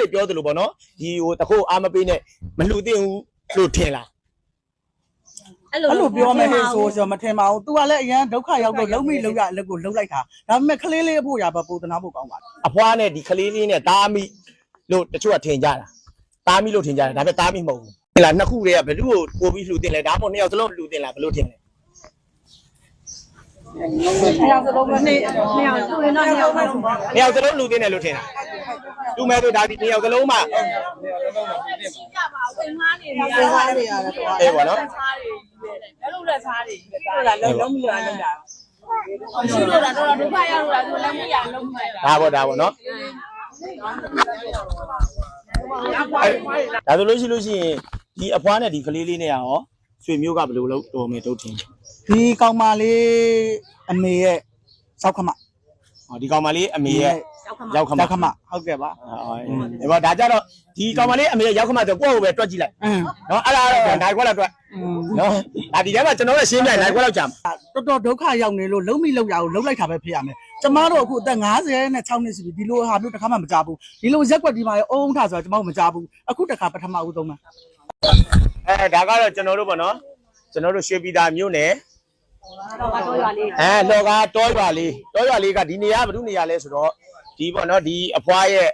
တွေပြောသလိုပေါ့နော်ဒီဟိုတခုတ်အားမပေးနဲ့မလှူသင့်ဘူးလို့ထင်လား အဲ့အဲ့လိုပြောမယ်ဟဲ့ဆိုဆိုမထင်ပါဘူး तू ကလည်းအရန်ဒုက္ခရောက်တော့လုံးမိလုံးရအလက်ကိုလုံးလိုက်တာဒါပေမဲ့ကလေးလေးအဖို့ရပါပူတနာဖို့ကောင်းပါလားအဖွားနဲ့ဒီကလေးလေးနဲ့တားမိလို့တချို့ကထင်ကြတာတားမိလို့ထင်ကြတာဒါပေမဲ့တားမိမဟုတ်ဘူးဟဲ့လားနှစ်ခုတည်းကဘယ်သူ့ကိုပို့ပြီးလှူသင့်လဲဒါမှမဟုတ်နှစ်ယောက်စလုံးလှူသင့်လားဘယ်လိုထင်လဲ အဲ့ဒါဆိုတော့မနေ့မရဘူးရင်တော့မရဘူးနှစ်ယောက်စလုံးလှူသင့်တယ်လို့ထင်တာလူမဲ့ဆိုဒါဒီနှစ်ယောက်စလုံးမှရှိကပါဝင်ငါနေရစဉ်းစားနေရတယ်ကွာအေးပေါ့နော်စားတွေလည်းလုံးလက်စားတွေပဲဒါလုံးလုံးမလို့အလုံးတာရှိလို့တာတော့ဒုက္ခရောက်လို့လားသူလည်းမရလုံးမရတာဒါပေါ့ဒါပေါ့နော်ဒါဆိုလို့ရှိလို့ရှိရင်ဒီအဖွားနဲ့ဒီကလေးလေးနဲ့ရောဆွေမျိုးကဘယ်လိုလုပ်တော်မယ်တို့ထင် ဒီကောင်မလေးအမေရဲ့စောက်ခမဟောဒီကောင်မလေးအမေရဲ့ရောက်ခမစောက်ခမဟုတ်ကဲ့ပါဟောဒီပေါ့ဒါကြတော့ဒီကောင်မလေးအမေရဲ့ရောက်ခမဆိုကိုယ့်ကိုပဲတွက်ကြည့်လိုက်အင်းနော်အဲ့ဒါတော့နိုင်ခွက်လောက်တွက်နော်ဒါဒီထဲမှာကျွန်တော်လည်းရှင်းပြနိုင်ခွက်လောက်ကြာမှာတော်တော်ဒုက္ခရောက်နေလို့လုံးမိလုံးရအောင်လုံးလိုက်တာပဲဖြစ်ရမယ်ကျမတို့အခုအသက်50နဲ့6နှစ်ရှိပြီဒီလိုဟာမျိုးတစ်ခါမှမကြဘူးဒီလိုရက်ွက်ဒီမှာရောအုံထားဆိုတာကျမတို့မကြဘူးအခုတစ်ခါပထမဦးဆုံးမှာအဲဒါကတော့ကျွန်တော်တို့ပေါ့နော်ကျွန်တော်တို့ရွှေပြည်သာမြို့နယ် တော့ကတော့ရလေးအဲလောကတောရွာလေးတောရွာလေးကဒီနေရာဘယ်သူနေရာလဲဆိုတော့ဒီပေါ့နော်ဒီအဖွားရဲ့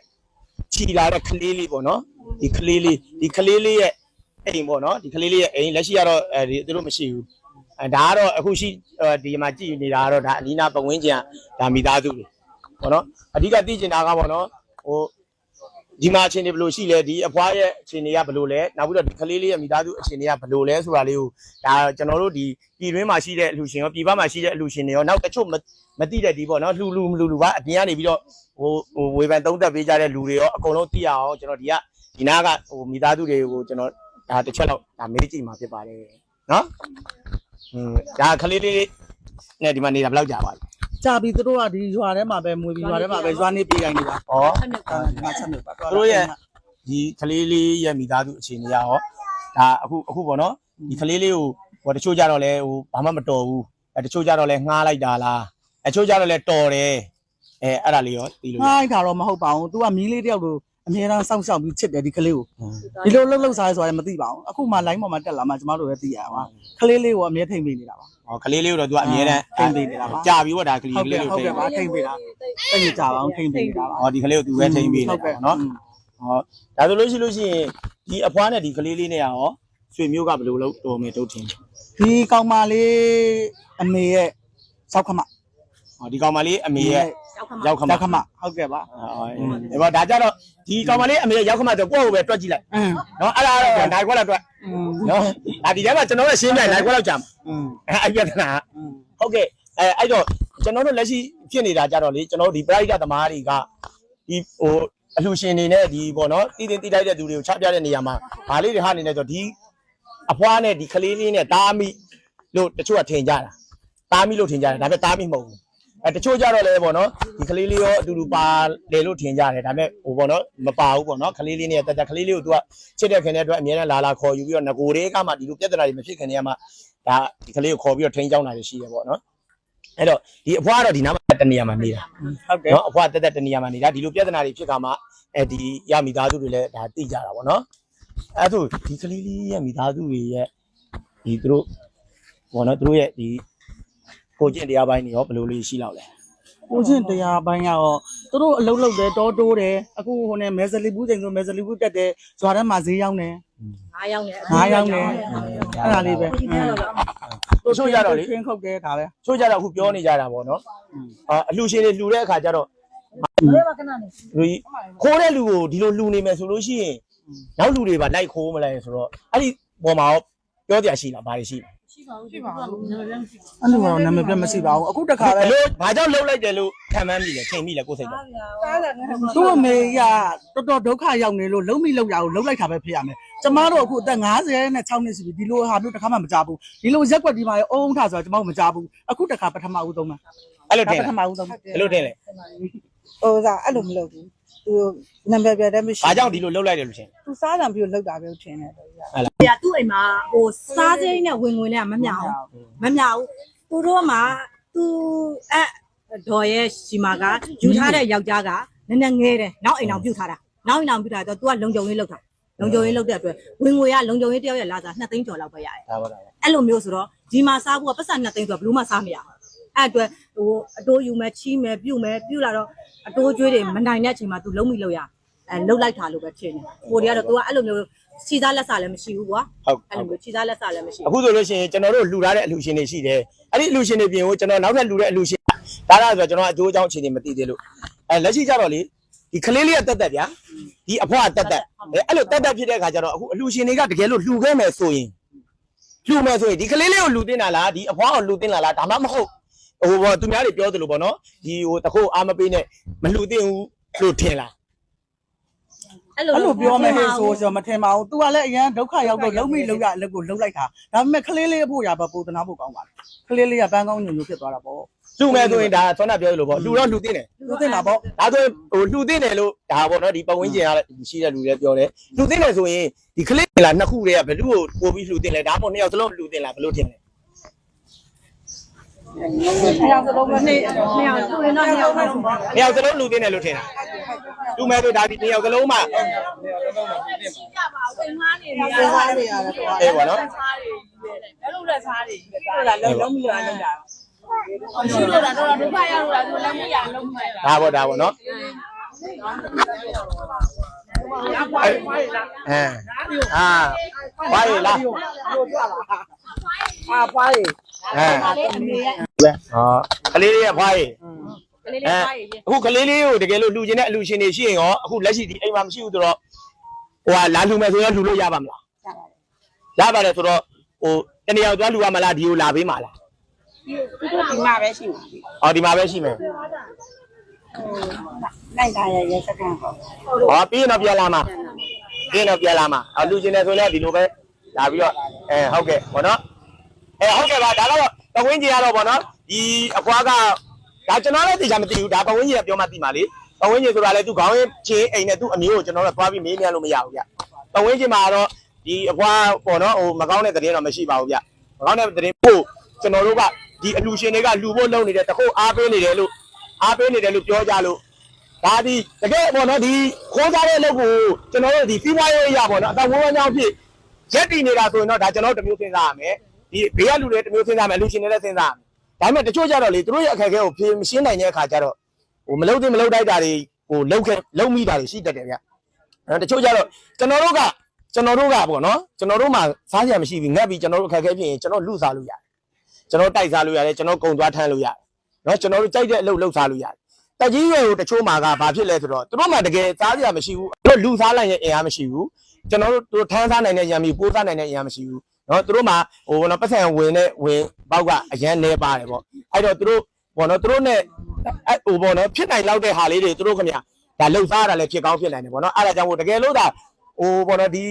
ခြီလာတဲ့ကလေးလေးပေါ့နော်ဒီကလေးလေးဒီကလေးလေးရဲ့အိမ်ပေါ့နော်ဒီကလေးလေးရဲ့အိမ်လက်ရှိကတော့အဲဒီသူတို့မရှိဘူးအဲဒါကတော့အခုရှိဒီမှာကြည်နေတာကတော့ဒါအနီးနားပတ်ဝန်းကျင်ကဒါမိသားစုတွေပေါ့နော်အဓိကသိကျင်တာကပေါ့နော်ဟို ဒီမှာအခြေအနေဘယ်လိုရှိလဲဒီအဖွားရဲ့အခြေအနေကဘယ်လိုလဲနောက်ပြီးတော့ဒီကလေးလေးရဲ့မိသားစုအခြေအနေကဘယ်လိုလဲဆိုတာလေးကိုဒါကျွန်တော်တို့ဒီပြည်တွင်းမှာရှိတဲ့အလှူရှင်ရောပြည်ပမှာရှိတဲ့အလှူရှင်တွေရောနောက်တချို့မမသိတဲ့ဒီပေါ့နော်လှူလှူမလှူလှူပါအပြင်ကနေပြီးတော့ဟိုဟိုဝေဖန်သုံးသပ်ပေးကြတဲ့လူတွေရောအကုန်လုံးသိရအောင်ကျွန်တော်ဒီကဒီနားကဟိုမိသားစုတွေကိုကျွန်တော်ဒါတစ်ချက်တော့ဒါမေးကြည့်မှာဖြစ်ပါတယ်နော်ဟင်းဒါကလေးလေးနဲ့ဒီမှာနေတာဘယ်လောက်ကြာပါလဲ ကြာပြီသူတို့ကဒီရွာထဲမှာပဲမွေပြီးရွာထဲမှာပဲရွာနေပြေးတိုင်းနေတာဩဒီမှာချက်နေပါသူတို့ရဲ့ဒီကလေးလေးရဲ့မိသားစုအခြေအနေရရောဒါအခုအခုပေါ့နော်ဒီကလေးလေးကိုဟိုတချို့ကြတော့လဲဟိုဘာမှမတော်ဘူးအဲတချို့ကြတော့လဲငှားလိုက်တာလားအဲတချို့ကြတော့လဲတော်တယ်အဲအဲ့ဒါလေးရောသိလို့ရငိုင်းတာတော့မဟုတ်ပါဘူး तू ကမီးလေးတယောက်လို အမြဲတမ်းစောင့်ရှောက်ပြီးချစ်တယ်ဒီကလေးကိုဒီလိုလှုပ်လှုပ်စားရဲဆိုတာလည်းမသိပါဘူးအခုမှ line ပေါ်မှာတက်လာမှကျမတို့လည်းသိရပါကလေးလေးကိုအမြဲထိန်ပေးနေတာပါဟောကလေးလေးကိုတော့သူကအမြဲတမ်းထိမ့်ပေးနေတာပါကြာပြီပေါ့ဒါကလေးဟုတ်လေးကဲ့ကိုဟုတ်ထိကဲ့ပါထိန်ပေးတာတိတ်ကြပါအောင်ထိန်ပေးနေတာပါဟောဒီကလေးကိုသူပဲထိန်းပေးနေတာပေါ့နော်ဟောဒါဆိုလို့ရှိလို့ရှိရင်ဒီအဖွားနဲ့ဒီကလေးလေးနဲ့ရောဆွေမျိုးကဘယ်လိုလုပ်တော်မယ်တို့ထင်ဒီကောင်မလေးအမေရဲ့စောက်ခမဟောဒီကောင်မလေးအမေရဲ့ ရောက်ခမရောက်ခမစောက်ခမဟုတ်ကဲ့ပါဟောအဲပေါ့ဒါကြတော့ဒီကောင်မလေးအမေရဲ့ရောက်ခမဆိုကိုယ့်ကိုပဲတွက်ကြည့်လိုက်အင်းနော်အဲ့ဒါတော့နိုင်ခွက်လောက်တွက်အင်းနော်ဒါဒီထဲမှာကျွန်တော်လည်းရှင်းပြနိုင်ခွက်လောက်ကြာမှာအင်းအဲအဲ့ပြဿနာအင်းဟုတ်ကဲ့အဲအဲ့တော့ကျွန်တော်တို့လက်ရှိဖြစ်နေတာကြတော့လေကျွန်တော်တို့ဒီ private သမားတွေကဒီဟိုအလှရှင်နေနဲ့ဒီပေါ့နော်တည်တင်တည်တိုက်တဲ့သူတွေကိုချပြတဲ့နေရာမှာဗာလေးတွေဟာနေနေဆိုဒီအဖွားနဲ့ဒီကလေးလေးနဲ့တားမိလို့တချို့ကထင်ကြတာတားမိလို့ထင်ကြတယ်ဒါပေမဲ့တားမိမဟုတ်ဘူး အဲတချို့ကြတော့လေပေါ့နော်ဒီကလေးလေးရောအတူတူပါလေလို့ထင်ကြတယ်ဒါပေမဲ့ဟိုပေါ့နော်မပါဘူးပေါ့နော်ကလေးလေးနဲ့တက်တက်ကလေးလေးကို तू ကချစ်တဲ့ခင်တဲ့အတွက်အမြဲတမ်းလာလာခေါ်ယူပြီးတော့ငကိုတွေကမှဒီလိုပြဿနာတွေမဖြစ်ခင်တည်းကမှဒါဒီကလေးကိုခေါ်ပြီးတော့ထိန်းချောင်းတာတွေရှိတယ်ပေါ့နော်အဲ့တော့ဒီအဖွားကတော့ဒီနားမှာတနေရာမှာနေတာဟုတ်ကဲ့နော်အဖွားတက်တက်တနေရာမှာနေတာဒီလိုပြဿနာတွေဖြစ်ခါမှအဲဒီရမိသားစုတွေလည်းဒါသိကြတာပေါ့နော်အဲ့ဒါဒီကလေးလေးရဲ့မိသားစုတွေရဲ့ဒီသူတို့ဘောနော်သူတို့ရဲ့ဒီ ကိုကျင့်တရားပိုင်းတွေရောဘယ်လိုလေးရှိလောက်လဲကိုချင်းတရားပိုင်းကတော့သူတို့အလုပ်လုပ်တယ်တောတိုးတယ်အခုဟိုနဲ့မဲဇလီဘူးချိန်ဆိုမဲဇလီဘူးတက်တယ်ဇွာထဲမှာဈေးရောက်နေ9ရောက်နေငါးရောက်နေအဲ့ဒါလေးပဲတို့ဆိုကြတော့လေခင်းခုတ်တယ်ဒါပဲဆိုကြတော့အခုပြောနေကြတာပေါ့နော်အာအလှရှင်တွေလှူတဲ့အခါကျတော့လူကြီးခိုးတဲ့လူကိုဒီလိုလှူနေမယ်ဆိုလို့ရှိရင်နောက်လူတွေပါလိုက်ခိုးမလဲဆိုတော့အဲ့ဒီပေါ်မှာရောပြောကြရှိလားဘာတွေရှိလဲ အဲ့လိုတော့နာမည်ပြတ်မရှိပါဘူးအခုတခါဘပဲယ်လိုဘာကြောင့်လှုပ်လိုက်တယ်လို့ခံမှန်းမိလဲထင်မိလဲကိုယ်စိတ်တော့သူ့အမေကတော်တော်ဒုက္ခရောက်နေလို့လုံးမိလုံးရအောင်လုံးလိုက်တာပဲဖြစ်ရမယ်ကျမတို့အခုအသက်50နဲ့6နှစ်ရှိပြီဒီလိုဟာမျိုးတစ်ခါမှမကြဘူးဒီလိုရက်ွက်ဒီမှာရောအုံထားဆိုတာကျမတို့မကြဘူးအခုတခါပထမဦးဆုံးမှာအဲ့လိုထင်ပလားထမဦးဆုံးဘယ်လိုထင်လဲဟိုစားအဲ့လိုမလုပ်ဘူး သူနံပါတ်ပြတဲ့မရှိဘာကြောင့်ဒီလိုလှုပ်လိုက်တယ်လို့ထင်သူစားတယ်ပြီးတော့လောက်တာပဲထင်တယ်တော့ရပြသူ့အိမ်မှာဟိုစားစိမ်းနဲ့ဝင်ဝင်နဲ့မမြောက်မမြောက်သူတို့မှာသူအဲ့ဒေါ်ရဲ့ရှိမာကယူထားတဲ့ယောက်ျားကနည်းနည်းငဲတယ်နောက်အိမ်အောင်ပြုတ်ထားတာနောက်ရင်နောက်ပြီးတာတော့ तू ကလုံကြုံရေးလောက်တာလုံကြုံရေးလောက်တဲ့အတွက်ဝင်ငွေကလုံကြုံရေးတယောက်ရဲ့လာစား2သိန်းကျော်လောက်ပဲရတယ်ဒါပါဒါပါအဲ့လိုမျိုးဆိုတော့ဒီမှာစားဖို့ကပတ်စံ2သိန်းဆိုတော့ဘယ်လို့မှစားမရဘူး အဲ့အတွက်ဟိုအတိုးယူမယ်ချီးမယ်ပြုတ်မယ်ပြုတ်လာတော့အတိုးကျွေးတွေမနိုင်တဲ့အချိန်မှာ तू လုံးမိလို့ရအဲလုံးလိုက်တာလို့ပဲထင်တယ်ဟိုတွေကတော့ तू ကအဲ့လိုမျိုးစီစားလက်စားလည်းမရှိဘူးကွာဟုတ်အဲ့လိုမျိုးစီစားလက်စားလည်းမရှိအခုဆိုလို့ရှိရင်ကျွန်တော်တို့လှူထားတဲ့အလှူရှင်တွေရှိတယ်အဲ့ဒီအလှူရှင်တွေပြင်ကိုကျွန်တော်နောက်ထပ်လှူတဲ့အလှူရှင်ဒါလားဆိုတော့ကျွန်တော်အကျိုးအကြောင်းအခြေအနေမသိသေးလို့အဲလက်ရှိကြတော့လေဒီကလေးလေးကတက်တက်ဗျာဒီအဖွားကတက်တက်အဲအဲ့လိုတက်တက်ဖြစ်တဲ့အခါကျတော့အခုအလှူရှင်တွေကတကယ်လို့လှူခဲ့မယ်ဆိုရင်လှူမယ်ဆိုရင်ဒီကလေးလေးကိုလှူတင်တာလားဒီအဖွားကိုလှူတင်လာလားဒါမှမဟုတ် ဟိုဘောသူများတွေပြောသလိုပေါ့နော်ဒီဟိုတခုတ်အားမပေးနဲ့မလှူတင်ဘူးလို့ထင်လားအဲ့လိုပြောမယ်ဟဲ့ဆိုဆိုမထင်ပါဘူး तू ကလည်းအရန်ဒုက္ခရောက်တော့လုံးမိလုံးရအလုပ်ကိုလုံးလိုက်တာဒါပေမဲ့ကလေးလေးအဖို့ရပါပူတနာဖို့ကောင်းပါလေကလေးလေးကပန်းကောင်းညိုညိုဖြစ်သွားတာပေါ့လှူမယ်ဆိုရင်ဒါဆွမ်းနာပြောသလိုပေါ့လှူတော့လှူတင်တယ်သူတင်တာပေါ့ဒါဆိုရင်ဟိုလှူသိတယ်လို့ဒါပေါ့နော်ဒီပတ်ဝန်းကျင်ကရှိတဲ့လူတွေပြောတယ်လှူသိတယ်ဆိုရင်ဒီကလေးလာနှစ်ခုတည်းကဘယ်သူ့ကိုပို့ပြီးလှူသိလဲဒါမှမဟုတ်နှစ်ယောက်စလုံးလှူသိလားဘယ်လိုထင်လဲ နှစ်ယောက်စလုံးပဲနှစ်နှစ်ယောက်သူ့ရင်တော့နှစ်ယောက်ပဲနှစ်ယောက်စလုံးလှူသိတယ်လို့ထင်တာလူမဲ့ဆိုဒါဒီနှစ်ယောက်စလုံးမှကြပါဦးတင်မားနေနေစဉ်းစားနေရတယ်ကွာအေးပေါ့နော်စားတွေဘယ်လိုလဲစားတွေဟုတ်လားလုံးလုံးမလို့လုံးတာရှိလို့တာတော့ဒုက္ခရောက်လို့ဆိုလည်းမရလုံးမဲ့တာဒါပေါ့ဒါပေါ့နော်အဲအာဘာရလား အာပွားရေအဲဒါလေးအမေရဲ့ဟာကလေးလေးရဲ့ဖွားရည်ကလေးလေးစားရည်အခုကလေးလေးကိုတကယ်လို့လှူခြင်းတဲ့အလှူရှင်တွေရှိရင်ရောအခုလက်ရှိဒီအိမ်မှာမရှိဘူးဆိုတော့ဟိုကလာလှူမယ်ဆိုရင်လှူလို့ရပါမလားရပါတယ်ဆိုတော့ဟိုတနေရာသွားလှူရမလားဒီကိုလာပေးမှာလားသူတို့ဒီမှာပဲရှိမှာအော်ဒီမှာပဲရှိမယ်နိုင်တာရဲ့ရဲစကန်ပေါ့ဟောပြီးရင်တော့ပြန်လာမှာပြီးရင်တော့ပြန်လာမှာအလှူခြင်းတယ်ဆိုရင်လည်းဒီလိုပဲလာပြီးတော့အဲဟုတ်ကဲ့ဘောနော်အဲဟုတ်ကဲ့ပါဒါတော့ ပဝင်းကြီးရတော့ဘောနော်ဒီအကွာကဒါကျွန်တော်လည်းသိချာမသိဘူးဒါပဝင်းကြီးကပြောမှသိမှာလေပဝင်းကြီးဆိုတာလည်းသူခေါင်းရင်းချင်းအိမ်နဲ့သူ့အမျိုးကိုကျွန်တော်တို့သွားပြီးမေးမြန်းလို့မရဘူးဗျပဝင်းကြီးမှာတော့ဒီအကွာပေါ့နော်ဟိုမကောင်းတဲ့သတင်းတော့မရှိပါဘူးဗျမကောင်းတဲ့သတင်းပို့ကျွန်တော်တို့ကဒီအလှူရှင်တွေကလှူဖို့လုပ်နေတဲ့တခုတ်အားပေးနေတယ်လို့အားပေးနေတယ်လို့ပြောကြလို့ဒါဒီတကယ်ပေါ့နော်ဒီခိုးစားတဲ့လုပ်ကိုကျွန်တော်တို့ဒီစီးပွားရေးအရာပေါ့နော်အသက်ဝန်းဝန်းကြောင်းဖြစ်ရက်တည်နေတာဆိုရင်တော့ဒါကျွန်တော်တို့တစ်မျိုးစဉ်းစားရမယ် ဒီဘေးကလူတွေတစ်မျိုးစဉ်းစားမယ်လူရှင်တွေလည်းစဉ်းစားရမယ်ဒါပေမဲ့တချို့ကြတော့လေသူတို့ရဲ့အခက်အခဲကိုဖြေမရှင်းနိုင်တဲ့အခါကျတော့ဟိုမလုပ်သင့်မလုပ်တိုက်တာတွေဟိုလုပ်ခဲ့လုပ်မိတာတွေရှိတတ်တယ်ဗျအဲတချို့ကြတော့ကျွန်တော်တို့ကကျွန်တော်တို့ကပေါ့နော်ကျွန်တော်တို့မှစားစရာမရှိဘူးငတ်ပြီးကျွန်တော်တို့အခက်အခဲဖြစ်ရင်ကျွန်တော်လူစားလို့ရတယ်ကျွန်တော်တိုက်စားလို့ရတယ်ကျွန်တော်ကုံသွားထမ်းလို့ရတယ်နော်ကျွန်တော်တို့ကြိုက်တဲ့အလုပ်လုပ်စားလို့ရတယ်တက်ကြီးရွယ်ကိုတချို့မှာကဘာဖြစ်လဲဆိုတော့သူတို့မှတကယ်စားစရာမရှိဘူးသူတို့လူစားလိုက်ရဲ့အင်အားမရှိဘူးကျွန်တော်တို့သူတို့ထမ်းစားနိုင်တဲ့ရံမီပိုးစားနိုင်တဲ့အင်အားမရှိဘူး နော်သူတို့မှာဟိုနော်ပတ်စံဝင်တဲ့ဝင်ပေါက်ကအရန်နေပါတယ်ပေါ့အဲ့တော့သူတို့ပေါ့နော်သူတို့ ਨੇ ဟိုပေါ့နော်ဖြစ်နိုင်လောက်တဲ့ဟာလေးတွေသူတို့ခင်ဗျာဒါလှုပ်ရှားတာလည်းဖြစ်ကောင်းဖြစ်နိုင်တယ်ပေါ့နော်အဲ့ဒါကြောင့်မို့တကယ်လို့ဒါဟိုပေါ့နော်ဒီ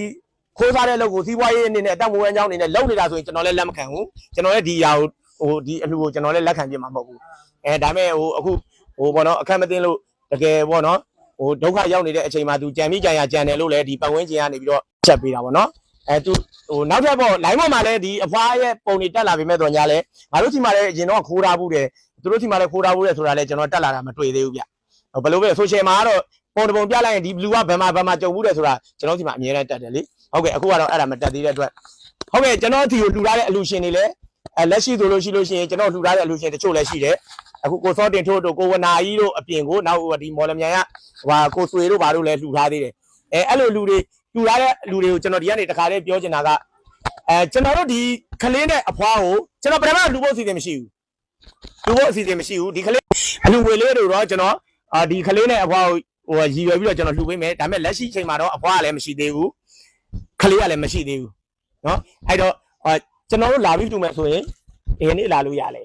ခိုးစားတဲ့လုပ်ကိုစီးပွားရေးအနေနဲ့အတက်မွေးအကြောင်းအနေနဲ့လုပ်နေတာဆိုရင်ကျွန်တော်လည်းလက်မခံဘူးကျွန်တော်လည်းဒီအရာကိုဟိုဒီအလှူကိုကျွန်တော်လည်းလက်ခံပြမှာမဟုတ်ဘူးအဲဒါမဲ့ဟိုအခုဟိုပေါ့နော်အခက်မသိလို့တကယ်ပေါ့နော်ဟိုဒုက္ခရောက်နေတဲ့အချိန်မှာသူကြံမိကြံရကြံတယ်လို့လည်းဒီပတ်ဝန်းကျင်ကနေပြီးတော့ချက်ပေးတာပေါ့နော် အဲ तू ဟိုနောက်ထပ်ပေါ့ line ပေါ်မှာလည်းဒီအဖွားရဲ့ပုံတွေတက်လာပြီမဲ့တော့ညာလဲငါတို့စီမှာလည်းအရင်တော့ခိုးထားဘူးတယ်သူတို့စီမှာလည်းခိုးထားဘူးတယ်ဆိုတာလည်းကျွန်တော်တက်လာတာမတွေ့သေးဘူးဗျဟိုဘယ်လိုပဲ social မှာကတော့ပုံတစ်ပုံပြလိုက်ရင်ဒီ blue ကဘယ်မှာဘယ်မှာကြုံဘူးတယ်ဆိုတာကျွန်တော်စီမှာအမြဲတမ်းတက်တယ်လေဟုတ်ကဲ့အခုကတော့အဲ့ဒါမတက်သေးတဲ့အတွက်ဟုတ်ကဲ့ကျွန်တော်ဒီကိုလှူထားတဲ့အလူရှင်တွေလည်းအဲလက်ရှိဆိုလို့ရှိလို့ရှိရင်ကျွန်တော်လှူထားတဲ့အလူရှင်တချို့လည်းရှိတယ်အခုကိုစောတင်ထို့တို့ကိုဝနာကြီးတို့အပြင်ကိုနောက်ဟိုဒီမော်လမြိုင်ကဟိုကိုဆွေတို့ဘာတို့လည်းလှူထားသေးတယ်အဲအဲ့လိုလူတွေ လှူထားတဲ့လူတွေကိုကျွန်တော်ဒီကနေတခါလေးပြောချင်တာကအဲကျွန်တော်တို့ဒီခလင်းနဲ့အဖွားကိုကျွန်တော်ပထမလှူဖို့အစီအစဉ်မရှိဘူးလှူဖို့အစီအစဉ်မရှိဘူးဒီခလင်းအလှူငွေလေးတို့တော့ကျွန်တော်အာဒီခလင်းနဲ့အဖွားကိုဟိုရည်ရွယ်ပြီးတော့ကျွန်တော်လှူပေးမယ်ဒါပေမဲ့လက်ရှိအချိန်မှာတော့အဖွားကလည်းမရှိသေးဘူးခလေးကလည်းမရှိသေးဘူးเนาะအဲ့တော့အာကျွန်တော်တို့လာပြီးလှူမယ်ဆိုရင်ဒီနေ့လာလို့ရလဲ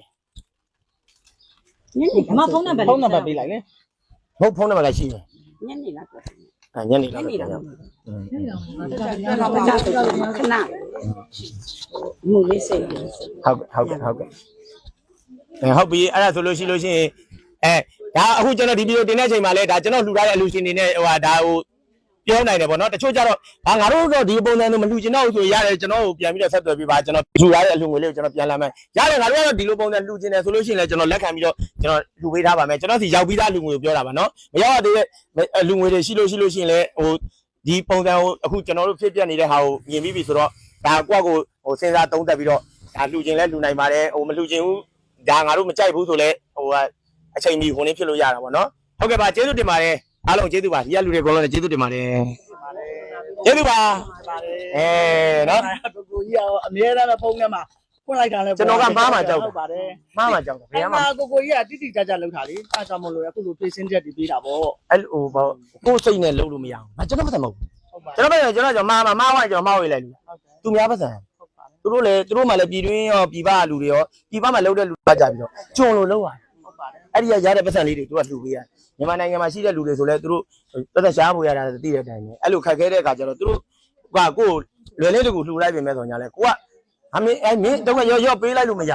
ညနေ မဖုန်းနံပါတ် ဖုန်းနံပါတ်ပေးလိုက်လေ ဟုတ်ဖုန်းနံပါတ်လည်းရှိတယ် ညနေလားပြော အဲညနေညတော့နေလားညကျွန်တော်ကကြောက်တယ်ခဏမူလေးစိတ်ဟုတ်ကဲ့ဟုတ်ကဲ့ဟုတ်ကဲ့အဲဟုတ်ပြီအဲ့ဒါဆိုလို့ရှိလို့ရှိရင်အဲဒါအခုကျွန်တော်ဒီဗီဒီယိုတင်တဲ့အချိန်မှာလဲဒါကျွန်တော်လှူထားတဲ့အလူရှင်တွေနဲ့ဟိုဟာဒါဟို ပပြောနိုင်တယ်ပေါ့နော်တချို့ကြတော့ဟာငါတို့တော့ဒီပုံစံမျိုးမလူကျင်တော့ဘူးဆိုရတယ်ကျွန်တော်ကိုပြန်ပြီးတော့ဆက်သွယ်ပြီးပါကျွန်တော်လူရတဲ့အလူငွေလေးကိုကျွန်တော်ပြန်လာမယ်ရတယ်ငါတို့ကတော့ဒီလိုပုံစံလူကျင်တယ်ဆိုလို့ရှိရင်လည်းကျွန်တော်လက်ခံပြီးတော့ကျွန်တော်လူပေးထားပါမယ်ကျွန်တော်စီရောက်ပြီးသားလူငွေကိုပြောတာပါနော်မရောက်ရသေးတဲ့လူငွေတွေရှိလို့ရှိလို့ရှိရင်လည်းဟိုဒီပုံစံကိုအခုကျွန်တော်တို့ဖြစ်ပြနေတဲ့ဟာကိုမြင်ပြီးပြီဆိုတော့ဒါကိုယ့်ကိုဟိုစဉ်းစားသုံးသပ်ပြီးတော့ဒါလူကျင်လဲလူနိုင်ပါတယ်ဟိုမလူကျင်ဘူးဒါငါတို့မကြိုက်ဘူးဆိုလဲဟိုအချိန်မီဝင်နေဖြစ်လို့ရတာပေါ့နော်ဟုတ်ကဲ့ပါကျေးဇူးတင်ပါတယ် အားလုံးကျေးဇူးပါဒီကလူတွေအကုန်လုံးလည်းကျေးဇူးတင်ပါတယ်ကျေးဇူးပါပါတယ်အဲနော်ကိုကိုကြီးကအမြဲတမ်းပဲဖုန်းထဲမှာဖွင့်လိုက်တာလဲကျွန်တော်ကမားမှာကြောက်တယ်ဟုတ်ပါတယ်မှားမှကြောက်တယ်ဘယ်အဲ့မှာမှာကိုကိုကြီးကတိတိကျကျလောက်တာလေအားကြောင့်မလို့အခုလိုပြင်ဆင်ချက်တွေပေးတာပေါ့အဲ့လိုဟိုဘောကိုယ်စိတ်နဲ့လုပ်လို့မရအောင်ငါကျွန်တော်ပတ်စံမဟုတ်ဘူးဟုတ်ပါကျွန်တော်ပတ်စံကျွန်တော်ကျွန်တော်မှားမှားမှားဝိုင်းကျွန်တော်မှားဝေးလိုက်လူဟုတ်တယ်သူများပတ်စံဟုတ်ပါတယ်သူတို့လည်းသူတို့မှလည်းပြည်တွင်းရောပြည်ပလူတွေရောပြည်ပမှာလုပ်တဲ့လူတွေကြပြီးတော့ကျွံလို့လုပ်ရတယ်ဟုတ်ပါတယ် အဲ့ဒီကရတဲ့ပတ်စံလေးတွေသူကလှူပေးရတယ်မြန်မာနိုင်ငံမှာရှိတဲ့လူတွေဆိုလည်းသူတို့ပတ်စံရှားဖို့ရတာသိတဲ့အတိုင်းပဲအဲ့လိုခက်ခဲတဲ့အခါကျတော့သူတို့ကကိုယ်လွယ်လေးတကူလှူလိုက်ပြင်မဲ့ဆိုညာလဲကိုကအမင်းအဲ့မင်းတော့ရောရောပေးလိုက်လို့မရ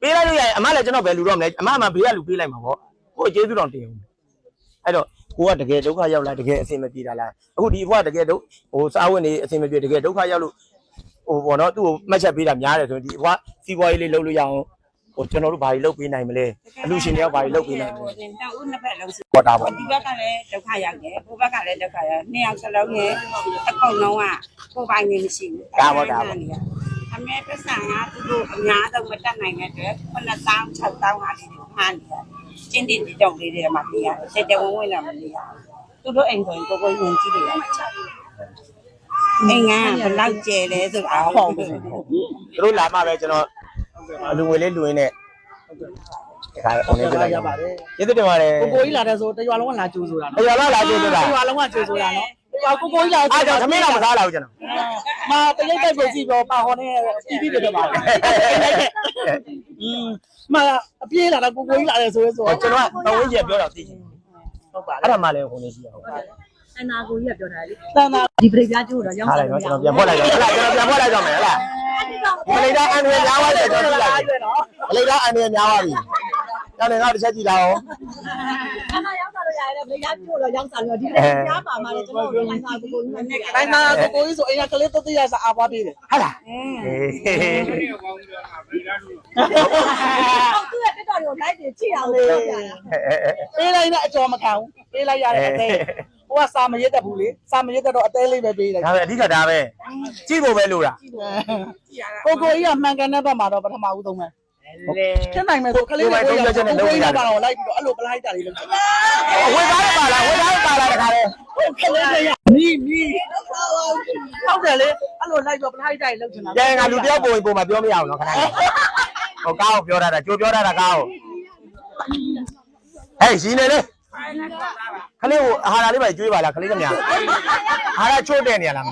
ပေးလိုက်လို့ရရင်အမလည်းကျွန်တော်ပဲလူတော့မလဲအမအမဘေးကလူပေးလိုက်မှာပေါ့ကိုကျေးဇူးတော်တင်အောင်အဲ့တော့ကိုကတကယ်ဒုက္ခရောက်လာတကယ်အဆင်မပြေတာလားအခုဒီဘွားတကယ်ဒုဟိုစာဝတ်နေအဆင်မပြေတကယ်ဒုက္ခရောက်လို့ဟိုပေါ့နော်သူ့ကိုမှတ်ချက်ပေးတာများတယ်ဆိုရင်ဒီဘွားစီးပွားရေးလေးလုပ်လို့ရအောင် ဟိုကျွန်တော်တို့ဘာတွေလုပ်ပေးနိုင်မလဲအလူရှင်တွေကဘာတွေလုပ်ပေးနိုင်မလဲတောက်ဦးနှစ်ဖက်လုံးစပေါ်တာပေါ့ဒီဘက်ကလည်းဒုက္ခရောက်တယ်ကိုဘက်ကလည်းဒုက္ခရောက်နှစ်ယောက်စလုံးရဲ့အကုန်လုံးကကိုပိုင်နေမရှိဘူးအမေပစံကသူတို့အများဆုံးမတက်နိုင်တဲ့အတွက်9000 6000ဟာဒီလိုမှားနေတယ်ကျင်းတင်တောက်လေးတွေမှာပြရတယ်တဲတဲဝင်းဝင်းလာမလို့ရသူတို့အိမ်ဆိုရင်ကိုကိုယဉ်ကြည့်တယ်မှာချအိမ်ကဘလောက်ကျဲလဲဆိုတာဟုတ်ဘူးသူတို့လာမှပဲကျွန်တော် အလူငွေလေးလူရင်းနဲ့ဒီခါအောင်နေပြလိုက်ရရပါပါတယ်ကျေးဇူးတင်ပါတယ်ကိုကိုကြီးလာတဲ့ဆိုတရွာလုံးကလာကြိုးဆိုတာအနော်ရာလာလာကြည့်ကြတာတရွာလုံးကကြိုးဆိုတာနော်ကိုကိုကြီးလာအားကြောင့်သမီးတော့မစားလာဘူးကျွန်တော်မာတရိတ်တိုက်ကိုကြည့်တော့ပါဟောနေပြီးပြီးတယ်ပါอืมမာအပြေးလာတော့ကိုကိုကြီးလာတယ်ဆိုရဲဆိုကျွန်တော်ကပဝင်းကျပြောတော့သိချင်ဟုတ်ပါအဲ့ဒါမှလည်းဟိုနေရှိရအောင် အနာကိုကြီးကပြောတာလေတန်တာဒီပရိပြားကျိုးတော့ရောင်းဟာစားလိုက်လို့နော်မရကျွန်တော်ပြန်ဖွက်လိုက်တော့ဟဲ့ကျွန်တော်ပြန်ဖွက်လိုက်တော့မယ်ဟဲ့လားမလေးသားအန်ရများသွားတယ်ကျွန်တော်ကြည့်လိုက်မလေးသားအန်ရများသွားပြီကျောင်းနေတော့တစ်ချက်ကြည့်လာအောင်အနာရောင်းစားလို့ရတယ်ပရိပြားကျိုးတော့ရောင်းစားလို့ဒီပရိပြားပါမှာလေကျွန်တော်တို့လိုင်းစားကိုကိုကြီးနဲ့တိုင်းမှာကိုကိုကြီးဆိုအိမ်ကကလေးတတိယစာအားပါပေးတယ်ဟုတ်လားဟုတ်သူ့ရဲ့တက်တော်တွေကိုလိုက်တယ်ချိအောင်လို့ပြောပြတာပေးလိုက်တဲ့အကျော်မခံဘူးပေးလိုက်ရတဲ့အသေး ဟိုကစာမရက်တတ်ဘူးလေစာမရက်တတ်တော့အသေးလေးပဲပေးလိုက်ဒါပဲအဓိကဒါပဲကြည့်ဖို့ပဲလို့လားကိုကိုကြီးကမှန်ကန်တဲ့ဘက်မှာတော့ပထမဦးဆုံးပဲဖြစ်နိုင်မယ်ဆိုကလေးတွေကိုကိုကြီးကပါတော့လိုက်ပြီးတော့အဲ့လိုပလိုက်တာလေးလုပ်ချင်ဝေသားရပါလားဝေသားရပါလားတခါလေကလေးတွေကမီမီဟုတ်တယ်လေအဲ့လိုလိုက်တော့ပလိုက်တာလေးလုပ်ချင်တာကျန်ငါလူတယောက်ပုံပုံမှာပြောမရအောင်နော်ခဏဟိုကားကိုပြောတာကြိုပြောတာကားကိုဟဲ့ရှင်နေလေ ခလေးကိုအာဟာရလေးပဲကျွေးပါလားခလေးကများအာဟာရချို့တဲ့နေရလား